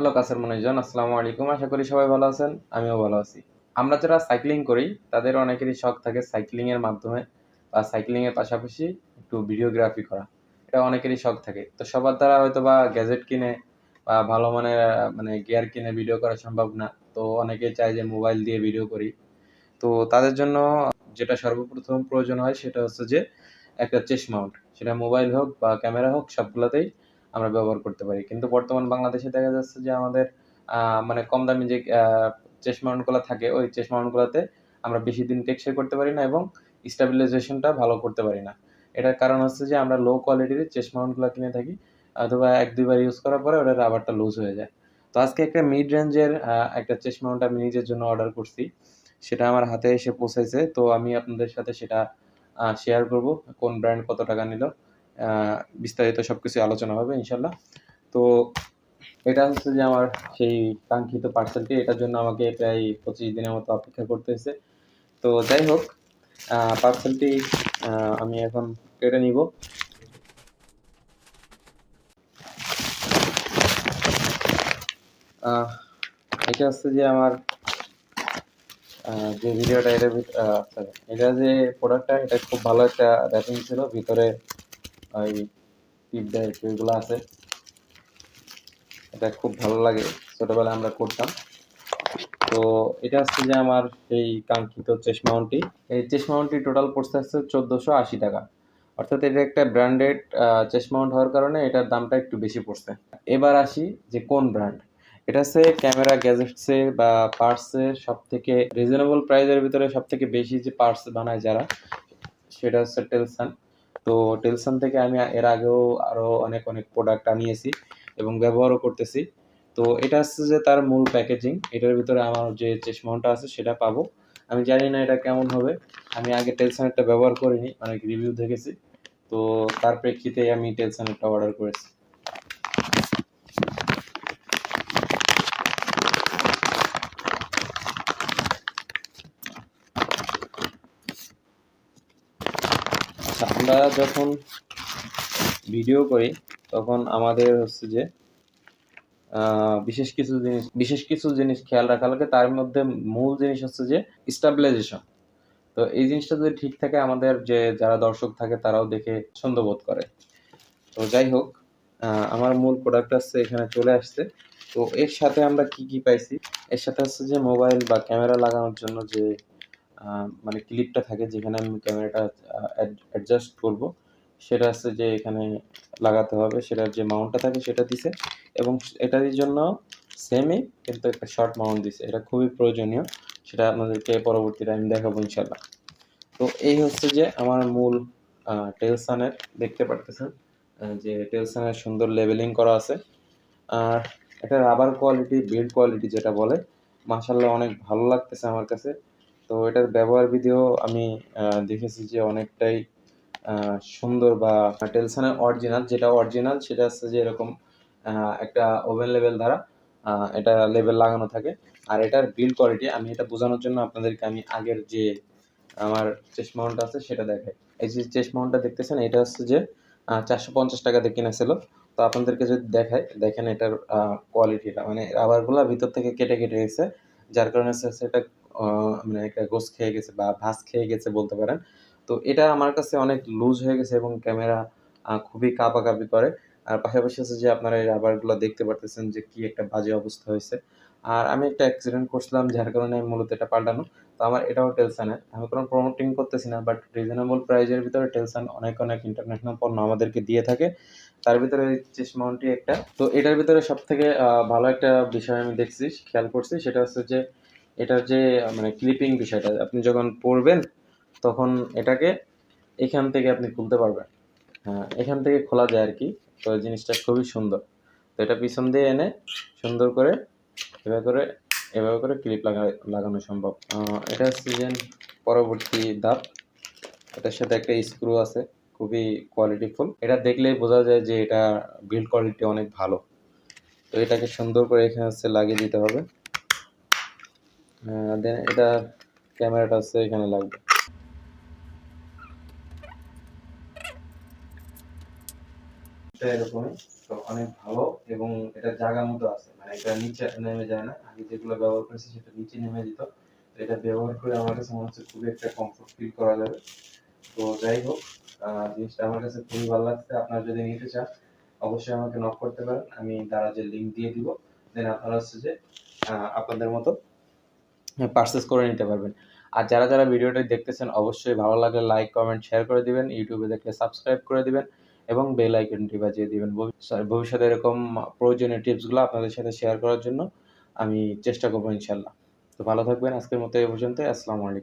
Hello কাসের মানুষজন, আসসালামু আলাইকুম। আশা করি সবাই ভালো আছেন, আমিও ভালো আছি। আমরা যারা সাইক্লিং করি, তাদের অনেকেরই শখ থাকে সাইক্লিং এর মাধ্যমে বা সাইক্লিং এর পাশাপাশি একটু ভিডিওগ্রাফি করা। এটা অনেকেরই শখ থাকে। তো সবার দ্বারা হয়তো বা গ্যাজেট কিনে বা ভালো মানের মানে গিয়ার কিনে ভিডিও করা সম্ভব না। তো অনেকে চায় যে মোবাইল দিয়ে ভিডিও করি। তো তাদের জন্য যেটা সর্বপ্রথম প্রয়োজন হয়, সেটা হচ্ছে যে একটা চেস্ট মাউন্ট সেটা মোবাইল হোক বা ক্যামেরা হোক, সবগুলোতেই আমরা ব্যবহার করতে পারি। কিন্তু বর্তমান বাংলাদেশে দেখা যাচ্ছে যে আমাদের মানে কম দামি যে চেস্ট মাউন্টগুলো থাকে, ওই চেস্ট মাউন্টগুলোতে আমরা বেশি দিন টেকসই করতে পারি না এবং স্টেবিলাইজেশনটা ভালো করতে পারি না। এটার কারণ হচ্ছে যে আমরা লো কোয়ালিটির চেস্ট মাউন্টগুলো কিনে থাকি, অথবা এক দুইবার ইউজ করার পরে ওটার রাবারটা লুজ হয়ে যায়। তো আজকে একটা মিড রেঞ্জের একটা চেস্ট মাউন্ট আমি নিজের জন্য অর্ডার করছি। সেটা আমার হাতে এসে পৌঁছেছে, তো আমি আপনাদের সাথে সেটা শেয়ার করব, কোন ব্র্যান্ড কত টাকা নিল। বিস্তারিত সব কিছু আলোচনা হবে ইনশাল্লাহ তো এটা হচ্ছে যে আমার সেই কাঙ্ক্ষিত পার্সেলটি এটার জন্য আমাকে প্রায় পঁচিশ দিনের মতো অপেক্ষা করতে হয়েছে তো যাই হোক পার্সেলটি আমি এখন কেটে নিব। এটা হচ্ছে যে আমার যে ভিডিওটা এটা এটা যে প্রোডাক্টটা এটা খুব ভালো একটা র্যাপিং ছিল। ভিতরে ওই দেয় এগুলো আছে। এটা খুব ভালো লাগে। ছোটবেলায় আমরা করতাম। তো এটা হচ্ছে যে আমার এই কাঙ্ক্ষিত চেস্ট মাউন্টটি এই চেস্ট মাউন্টটি টোটাল পড়তে আসছে চোদ্দোশো আশি টাকা। অর্থাৎ এটা একটা ব্র্যান্ডেড চেস্ট মাউন্ট হওয়ার কারণে এটার দামটা একটু বেশি পড়ছে। এবার আসি যে কোন ব্র্যান্ড এটা হচ্ছে ক্যামেরা গ্যাজেটসের বা পার্টসের সব থেকে রিজনেবল প্রাইসের ভিতরে সব থেকে বেশি যে পার্টস বানায় যারা, সেটা হচ্ছে টেলসান তো টেলসান থেকে আমি এর আগেও আরও অনেক অনেক প্রোডাক্ট আনিয়েছি এবং ব্যবহারও করতেছি। তো এটা হচ্ছে যে তার মূল প্যাকেজিং এটার ভিতরে আমার যে চেশমাউন্টটা মাউন্টটা আছে সেটা পাবো। আমি জানি না এটা কেমন হবে। আমি আগে টেলসনেরটা ব্যবহার করিনি, অনেক রিভিউ দেখেছি। তো তার প্রেক্ষিতে আমি টেলসনেরটা অর্ডার করেছি। আমরা যখন ভিডিও করি, তখন আমাদের হচ্ছে যে বিশেষ কিছু জিনিস, বিশেষ কিছু জিনিস খেয়াল রাখা লাগে। তার মধ্যে মূল জিনিস হচ্ছে যে স্টাবিলাইজেশন তো এই জিনিসটা যদি ঠিক থাকে, আমাদের যে, যারা দর্শক থাকে, তারাও দেখে ছন্দ বোধ করে। তো যাই হোক আমার মূল প্রোডাক্ট আসছে এখানে চলে আসছে। তো এর সাথে আমরা কি কি পাইছি? এর সাথে হচ্ছে যে মোবাইল বা ক্যামেরা লাগানোর জন্য যে মানে ক্লিপটা থাকে যেখানে আমি ক্যামেরাটা অ্যাডজাস্ট করব, সেটা হচ্ছে যে এখানে লাগাতে হবে, সেটার যে মাউন্টটা থাকে সেটা দিছে, এবং এটার জন্য সেমই কিন্তু একটা শর্ট মাউন্ট দিছে। এটা খুবই প্রয়োজনীয়, সেটা আপনাদেরকে পরবর্তীতে আমি দেখাবো ইনশাল্লাহ তো এই হচ্ছে যে আমার মূল টেলসানের দেখতে পারতেছেন যে টেলসানের সুন্দর লেবেলিং করা আছে। আর এটা রাবার কোয়ালিটি বিল্ড কোয়ালিটি যেটা বলে মাসাল্লাহ অনেক ভালো লাগতেছে আমার কাছে। তো এটার ব্যবহার বিধিও আমি দেখেছি যে অনেকটাই সুন্দর বা টেলসানের অরিজিনাল যেটা অরিজিনাল সেটা হচ্ছে যে এরকম একটা ওভেন লেভেল দ্বারা এটা লেভেল লাগানো থাকে। আর এটার বিল্ড কোয়ালিটি আমি এটা বোঝানোর জন্য আপনাদেরকে আমি আগের যে আমার চেস্ট মাউন্ট আছে সেটা দেখাই। এই যে চেস্ট মাউন্টটা দেখতেছেন, এটা হচ্ছে যে চারশো পঞ্চাশ টাকাতে কিনেছিল। তো আপনাদেরকে যদি দেখাই, দেখেন এটার কোয়ালিটিটা মানে রাবারগুলো ভিতর থেকে কেটে কেটে গেছে যার কারণে সেটা মানে একটা গোস খেয়ে গেছে বা ভাস খেয়ে গেছে বলতে পারেন। তো এটা আমার কাছে অনেক লুজ হয়ে গেছে এবং ক্যামেরা খুবই কাঁপাকাঁপি করে। আর পাশাপাশি হচ্ছে যে আপনারা এই রাবারগুলো দেখতে পারতেছেন যে কি একটা বাজে অবস্থা হয়েছে। আর আমি একটা অ্যাক্সিডেন্ট করছিলাম, যার কারণে আমি মূলত এটা পাল্টানো। তো আমার এটাও টেলসানের আমি কোনো প্রমোটিং করতেছি না বাট রিজনেবল প্রাইজের ভিতরে টেলসান অনেক অনেক ইন্টারন্যাশনাল পণ্য আমাদেরকে দিয়ে থাকে। তার ভিতরে চেস্ট মাউন্টটি একটা। তো এটার ভিতরে সব থেকে ভালো একটা বিষয় আমি দেখছি, খেয়াল করছি, সেটা হচ্ছে যে এটার যে মানে ক্লিপিং বিষয়টা, আপনি যখন পড়বেন, তখন এটাকে এখান থেকে আপনি খুলতে পারবেন। হ্যাঁ এখান থেকে খোলা যায় আর কি। তো জিনিসটা খুবই সুন্দর। তো এটা পিছন দিয়ে এনে সুন্দর করে এভাবে করে এভাবে করে ক্লিপ লাগা, লাগানো সম্ভব। এটা যে পরবর্তী ধাপ। এটার সাথে একটা স্ক্রু আছে, খুবই কোয়ালিটিফুল এটা দেখলেই বোঝা যায় যে এটা বিল্ড কোয়ালিটি অনেক ভালো। তো এটাকে সুন্দর করে এখানে হচ্ছে লাগিয়ে দিতে হবে। দেন এটা ক্যামেরাটা হচ্ছে এখানে লাগবে। এরকমই, তো অনেক ভালো এবং এটা জায়গা মতো আছে মানে এটা নিচে নেমে যায় না। আগে যেগুলো ব্যবহার করেছি সেটা নিচে নেমে যেত। এটা ব্যবহার করে আমার কাছে মনে হচ্ছে খুবই একটা কমফোর্ট ফিল করা যাবে। তো যাই হোক জিনিসটা আমার কাছে খুবই ভালো লাগছে। আপনারা যদি নিতে চান, অবশ্যই আমাকে নক করতে পারেন। আমি দারাজের লিঙ্ক দিয়ে দিব। দেন আপনারা হচ্ছে যে আপনাদের মতো পারচেস করে নিতে পারবেন। আর যারা যারা ভিডিওটি দেখতেছেন, অবশ্যই ভালো লাগলে লাইক কমেন্ট শেয়ার করে দিবেন। ইউটিউবে দেখলে সাবস্ক্রাইব করে দিবেন এবং বেল আইকনটি বাজিয়ে দিবেন। ভবিষ্য- ভবিষ্যতে এরকম প্রয়োজনীয় টিপসগুলো আপনাদের সাথে শেয়ার করার জন্য আমি চেষ্টা করব ইনশাল্লাহ তো ভালো থাকবেন। আজকের মতো এই পর্যন্ত আসসালামু আলাইকুম।